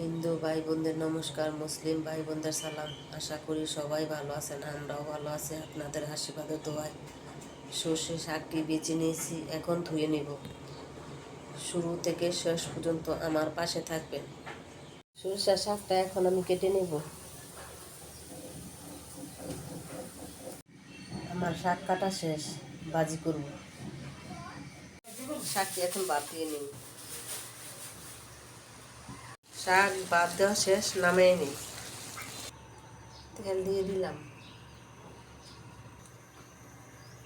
হিন্দু ভাই বোনদের নমস্কার, মুসলিম ভাই বোনদের সালাম। আশা করি সবাই ভালো আছেন, আমরাও ভালো আছি। আপনাদের আশীর্বাদে দোয়ায় সর্ষে শাকটি বেছে নিয়েছি, এখন ধুয়ে নেব। শুরু থেকে শেষ পর্যন্ত আমার পাশে থাকবেন। সরষা শাকটা এখন আমি কেটে নেব। আমার শাক কাটা শেষ, বাজি করব। শাকটি এখন বাদ দিয়ে নিন শাক বাদ দেওয়া শেষ নামিয়ে নিই। তেল দিয়ে দিলাম।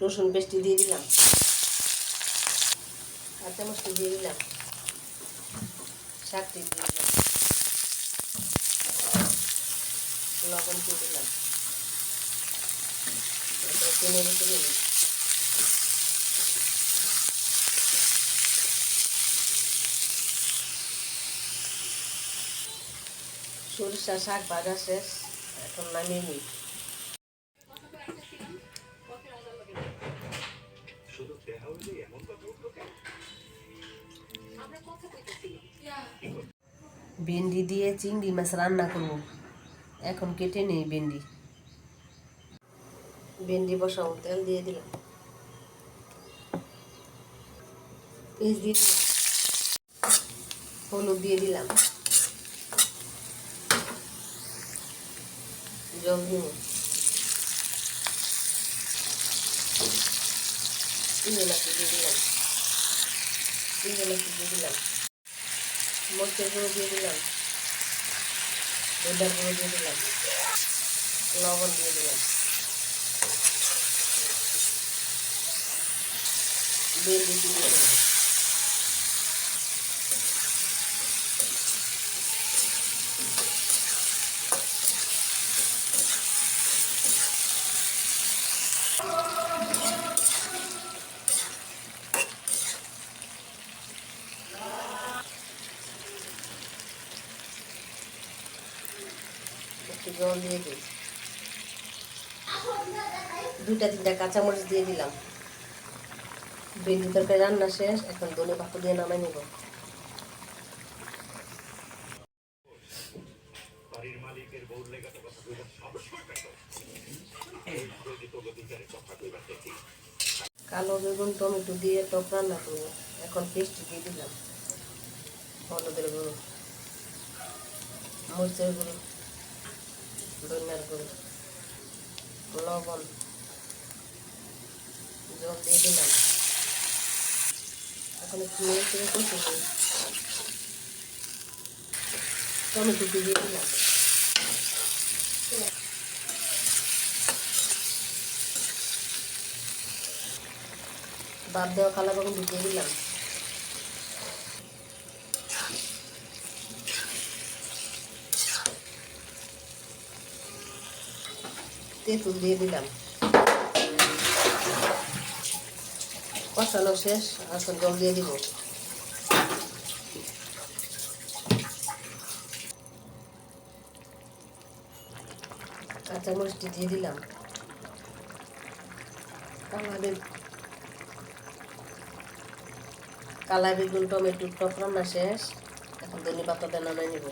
রসুন পেস্টি দিয়ে দিলাম। কাঁচা মশলা দিয়ে দিলাম। শাকটি দিয়ে দিলাম। লবণ দিয়ে দিলাম। টেনে রেখে দিলাম। সরিষা শাক ভাজা শেষ এখন নামিয়ে নিই ভেন্ডি দিয়ে চিংড়ি মাছ রান্না করব। এখন কেটে নেই ভেন্ডি। ভেন্ডি বসাবো তেল দিয়ে দিলাম। পেঁয়াজ দিয়ে দিলাম। হলুদ দিয়ে দিলাম। জল দিব এলাচি দিয়ে দিলাম। এলাচি দিয়ে দিলাম। মরিচের গুঁড়ো দিয়ে দিলাম। দুধার লবণ দিয়ে দিলাম। বেল দিয়ে দিলাম। জল দিয়ে দিই। দুইটা তিনটা কাঁচামরিচ দিয়ে দিলাম। ভেন্ডি তরকারি রান্না শেষ এখন ধনে পাতা দিয়ে নামাই নেব। কালো বেগুন টমেটো দিয়ে টক রান্না করব। এখন পেস্ট দিয়ে দিলাম। হলুদের গুঁড়ো। মরিচের গুঁড়ো। ধনিয়ার গুঁড়ো লবণ জল দিয়ে দিলাম। এখন একটু কষে টমেটো দিয়ে দিলাম বাদ দেওয়া কালা বাগুন দিয়ে দিলাম। তেঁতুল দিয়ে দিলাম। কষানো শেষ এখন জল দিয়ে দিব। কাঁচামরিচটি দিয়ে দিলাম। কালা বেগুন, টমেটো, টক রান্না শেষ। এখন ধনে পাতা নামাই নেব।